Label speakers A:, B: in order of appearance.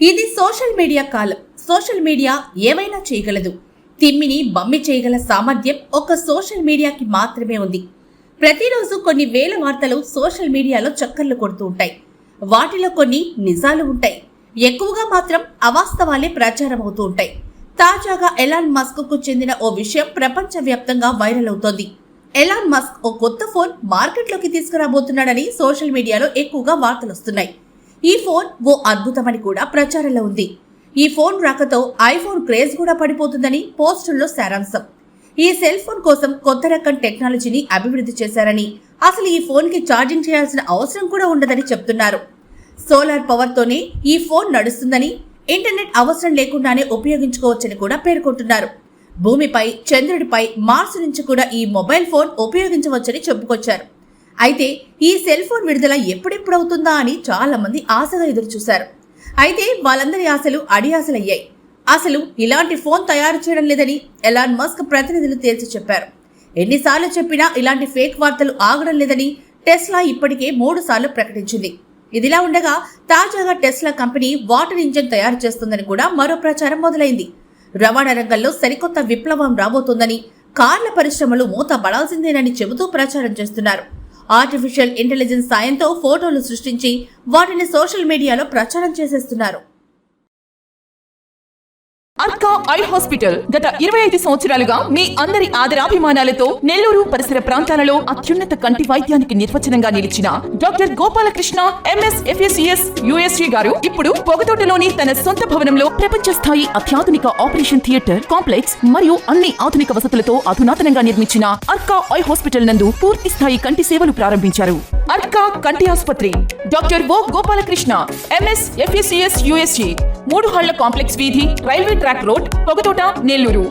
A: ఇది social media కాలం. Social media ఏవైనా చేయగలదు. తిమ్మిని బమ్మి చేయగల సామర్థ్యం ఒక సోషల్ మీడియాకి మాత్రమే ఉంది. ప్రతిరోజు కొన్ని వేల వార్తలు సోషల్ మీడియాలో చక్కర్లు కొడుతూ ఉంటాయి. వాటిలో కొన్ని నిజాలు ఉంటాయి. ఎక్కువగా మాత్రం అవాస్తవాలే ప్రచారం అవుతూ ఉంటాయి. తాజాగా ఎలాన్ మస్క్కు చెందిన ఓ విషయం ప్రపంచవ్యాప్తంగా వైరల్ అవుతోంది. ఎలాన్ మస్క్ ఓ కొత్త ఫోన్ మార్కెట్లోకి తీసుకురాబోతున్నాడని సోషల్ మీడియాలో ఎక్కువగా వార్తలు వస్తున్నాయి ఈ ఫోన్ ఓ అద్భుతమని కూడా ప్రచారంలో ఉంది. ఈ ఫోన్ రాకతో ఐఫోన్ క్రేజ్ కూడా పడిపోతుందని పోస్టుల్లో సారాంశం. ఈ సెల్ ఫోన్ కోసం కొత్త రకం టెక్నాలజీని అభివృద్ధి చేశారని అసలు ఈ ఫోన్కి ఛార్జింగ్ చేయాల్సిన అవసరం కూడా ఉండదని చెప్తున్నారు. సోలార్ పవర్ తోనే ఈ ఫోన్ నడుస్తుందని ఇంటర్నెట్ అవసరం లేకుండానే ఉపయోగించుకోవచ్చని కూడా పేర్కొంటున్నారు. భూమిపై చంద్రుడిపై మార్స్ నుంచి కూడా ఈ మొబైల్ ఫోన్ ఉపయోగించవచ్చని చెప్పుకొచ్చారు. అయితే ఈ సెల్ ఫోన్ విడుదల ఎప్పుడెప్పుడు అవుతుందా అని చాలా మంది ఆశగా ఎదురు చూశారు అయితే వాళ్ళందరి ఆశలు అడియాశలయ్యాయి అసలు ఇలాంటి ఫోన్ తయారు చేయడం లేదని ఎలాన్ మస్క్ ప్రతినిధులు తేల్చి చెప్పారు. ఎన్నిసార్లు చెప్పినా ఇలాంటి ఫేక్ వార్తలు ఆగడం లేదని టెస్లా ఇప్పటికే మూడు సార్లు ప్రకటించింది. ఇదిలా ఉండగా తాజాగా టెస్లా కంపెనీ వాటర్ ఇంజిన్ తయారు చేస్తుందని కూడా మరో ప్రచారం మొదలైంది. రవాణా రంగంలో సరికొత్త విప్లవం రాబోతోందని కార్ల పరిశ్రమలు మూత పడాల్సిందేనని చెబుతూ ప్రచారం చేస్తున్నారు. ఆర్టిఫిషియల్ ఇంటెలిజెన్స్ సాయంతో ఫోటోలు సృష్టించి వాటిని సోషల్ మీడియాలో ప్రచారం చేసేస్తున్నారు.
B: అర్కా ఐ హాస్పిటల్ గత ఇరవై ఐదు సంవత్సరాలుగా మీ అందరి ఆదరాభిమానాలతో నెల్లూరు పరిసర ప్రాంతాలలో అత్యున్నత కంటి వైద్యానికి నిర్వచనంగా నిలిచిన doctor Gopalakrishna M S F S E S U S G garu ఇప్పుడు పొగతోటలోని తన సొంత భవనంలో ప్రపంచ స్థాయి అత్యాధునిక ఆపరేషన్ థియేటర్ కాంప్లెక్స్ మరియు అన్ని ఆధునిక వసతులతో అధునాతనంగా నిర్మించిన అర్కా ఐ హాస్పిటల్ నందు పూర్తి స్థాయి కంటి సేవలు ప్రారంభించారు. అర్కా కంటి ఆసుపత్రి. Doctor O Gopalakrishna M S F S C S U S C మూడు హళ్ళ కాంప్లెక్స్ వీధి railway track road Pogathota Nellore.